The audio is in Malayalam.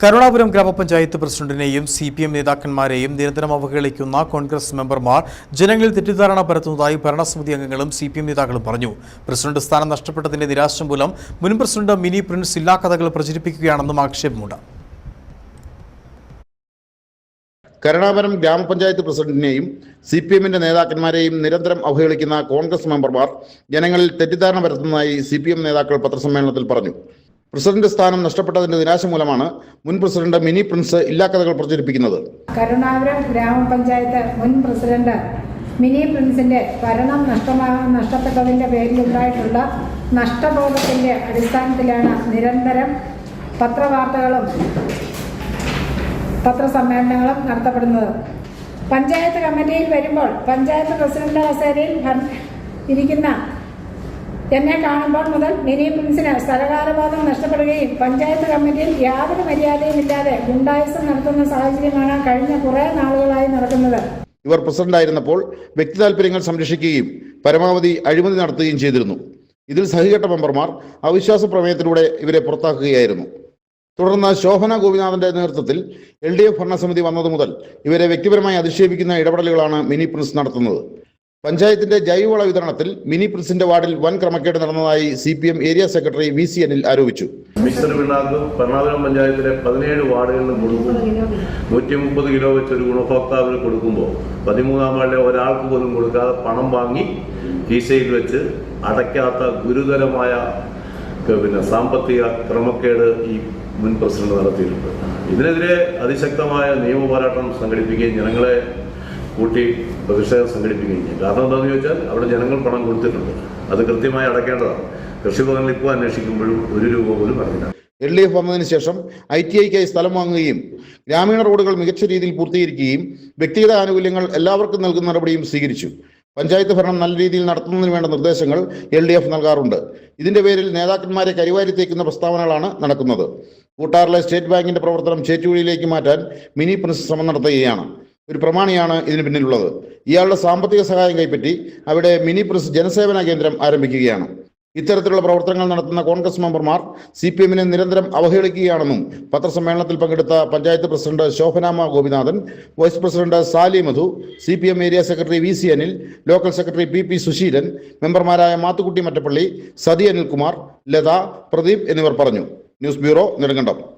കരുണാപുരം ഗ്രാമപഞ്ചായത്ത് പ്രസിഡന്റിനെയും സി പി എം നേതാക്കന്മാരെയും നിരന്തരം അവഹേളിക്കുന്ന കോൺഗ്രസ് മെമ്പർമാർ ജനങ്ങളിൽ തെറ്റിദ്ധാരണ പരത്തുന്നതായി ഭരണസമിതി അംഗങ്ങളും സി പി എം നേതാക്കളും പറഞ്ഞു. പ്രസിഡന്റ് സ്ഥാനം നഷ്ടപ്പെട്ടതിന്റെ നിരാശ മൂലം മുൻ പ്രസിഡന്റ് മിനി പ്രിൻസ് ഇല്ലാ കഥകൾ പ്രചരിപ്പിക്കുകയാണെന്നും ആക്ഷേപമുണ്ട്. കരുണാപുരം ഗ്രാമപഞ്ചായത്ത് പ്രസിഡന്റിനെയും സി പി എമ്മിന്റെ നേതാക്കന്മാരെയും നിരന്തരം അവഹേളിക്കുന്ന കോൺഗ്രസ് മെമ്പർമാർ ജനങ്ങളിൽ തെറ്റിദ്ധാരണ പരത്തുന്നതായി സി പി എം നേതാക്കൾ പത്രസമ്മേളനത്തിൽ പറഞ്ഞു. പ്രസിഡന്റ് സ്ഥാനം നഷ്ടപ്പെട്ടതിന്റെ നിരാശ മൂലമാണ് മുൻ പ്രസിഡന്റ് മിനി പ്രിൻസ് ഇല്ലാക്കഥകൾ പ്രചരിപ്പിക്കുന്നത്. കരുണാപുരം ഗ്രാമപഞ്ചായത്ത് മുൻ പ്രസിഡന്റ് മിനി പ്രിൻസിന്റെ ഭരണം നഷ്ടമാ നഷ്ടപ്പെട്ടതിന്റെ പേരിൽ പേരിലുണ്ടായിട്ടുള്ള നഷ്ടബോധത്തിന്റെ അടിസ്ഥാനത്തിലാണ് നിരന്തരം പത്രവാർത്തകളും പത്രസമ്മേളനങ്ങളും നടത്തപ്പെടുന്നത്. പഞ്ചായത്ത് കമ്മിറ്റിയിൽ വരുമ്പോൾ പഞ്ചായത്ത് പ്രസിഡന്റ് കസേരയിൽ ഇരിക്കുന്ന എന്നെ കാണുമ്പോൾ മുതൽ മിനി പ്രിൻസിന് സ്ഥലകാലബോധം നഷ്ടപ്പെടുകയും പഞ്ചായത്ത് കമ്മിറ്റിയിൽ യാതൊരു മര്യാദയും ഇല്ലാതെ ഗുണ്ടായുസം നടത്തുന്ന സാഹചര്യമാണ് കഴിഞ്ഞ കുറേ നാളുകളായി നടക്കുന്നത്. ഇവർ പ്രസിഡന്റായിരുന്നപ്പോൾ വ്യക്തി താല്പര്യങ്ങൾ സംരക്ഷിക്കുകയും പരമാവധി അഴിമതി നടത്തുകയും ചെയ്തിരുന്നു. ഇതിൽ സഹികെട്ട മെമ്പർമാർ അവിശ്വാസ പ്രമേയത്തിലൂടെ ഇവരെ പുറത്താക്കുകയായിരുന്നു. തുടർന്ന് ശോഭന ഗോപിനാഥന്റെ നേതൃത്വത്തിൽ എൽ ഡി എഫ് ഭരണസമിതി വന്നതു മുതൽ ഇവരെ വ്യക്തിപരമായി അധിക്ഷേപിക്കുന്ന ഇടപെടലുകളാണ് മിനി പ്രിൻസ് നടത്തുന്നത്. പഞ്ചായത്തിന്റെ ജൈവവള വിതരണത്തിൽ മിനി പ്രിൻസിന്റെ വാർഡിൽ വൻ ക്രമക്കേട് നടന്നതായി C P M area secretary V C Anil ആരോപിച്ചു. മിക്സർ എറണാകുളം പഞ്ചായത്തിലെ പതിനേഴ് വാർഡുകളിൽ കൊടുക്കും. നൂറ്റി മുപ്പത് കിലോ വെച്ച് ഒരു ഗുണഭോക്താവിന് കൊടുക്കുമ്പോൾ പതിമൂന്നാം വാർഡിലെ ഒരാൾക്ക് പോലും കൊടുക്കാതെ പണം വാങ്ങി കീശയിൽ വെച്ച് അടയ്ക്കാത്ത ഗുരുതരമായ പിന്നെ സാമ്പത്തിക ക്രമക്കേട് ഈ മുൻ പ്രസിഡന്റ് നടത്തിയിട്ടുണ്ട്. ഇതിനെതിരെ അതിശക്തമായ നിയമ പോരാട്ടം സംഘടിപ്പിക്കുകയും ജനങ്ങളെ കൂട്ടി പ്രതിഷേധം സംഘടിപ്പിക്കുകയും ചെയ്യും കാരണം എന്താണെന്ന് ചോദിച്ചാൽ അവിടെ ജനങ്ങൾ പണം കൊടുത്തിട്ടുണ്ട്. അത് കൃത്യമായി അടയ്ക്കേണ്ടതാണ് കൃഷിഭവനിൽ ഇപ്പോൾ അന്വേഷിക്കുമ്പോഴും ഒരു രൂപ പോലും അറിയില്ല എൽ ഡി എഫ് വന്നതിന് ശേഷം ഐ ടി ഐക്കായി സ്ഥലം വാങ്ങുകയും ഗ്രാമീണ റോഡുകൾ മികച്ച രീതിയിൽ പൂർത്തീകരിക്കുകയും വ്യക്തിഗത ആനുകൂല്യങ്ങൾ എല്ലാവർക്കും നൽകുന്ന നടപടിയും സ്വീകരിച്ചു. പഞ്ചായത്ത് ഭരണം നല്ല രീതിയിൽ നടത്തുന്നതിന് വേണ്ട നിർദ്ദേശങ്ങൾ എൽ ഡി എഫ് നൽകാറുണ്ട്. ഇതിന്റെ പേരിൽ നേതാക്കന്മാരെ കരിവാരി തേക്കുന്ന പ്രസ്താവനകളാണ് നടക്കുന്നത്. കൂട്ടാറിലെ സ്റ്റേറ്റ് ബാങ്കിന്റെ പ്രവർത്തനം ചേറ്റുവഴിയിലേക്ക് മാറ്റാൻ മിനി പ്രിൻസ് ശ്രമം നടത്തുകയാണ്. ഒരു പ്രമാണിയാണ് ഇതിന് പിന്നിലുള്ളത്. ഇയാളുടെ സാമ്പത്തിക സഹായം കൈപ്പറ്റി അവിടെ മിനി പ്രസ് ജനസേവന കേന്ദ്രം ആരംഭിക്കുകയാണ്. ഇത്തരത്തിലുള്ള പ്രവർത്തനങ്ങൾ നടത്തുന്ന കോൺഗ്രസ് മെമ്പർമാർ സി പി എമ്മിനെ നിരന്തരം അവഹേളിക്കുകയാണെന്നും പത്രസമ്മേളനത്തിൽ പങ്കെടുത്ത panchayat president Shobhanama Gopinathan vice president Sali Madhu C P M area secretary V C Anil local secretary P P Susheelan മെമ്പർമാരായ മാത്തുക്കുട്ടി മറ്റപ്പള്ളി സതി അനിൽകുമാർ ലത പ്രദീപ് എന്നിവർ പറഞ്ഞു. News bureau Nedumkandam.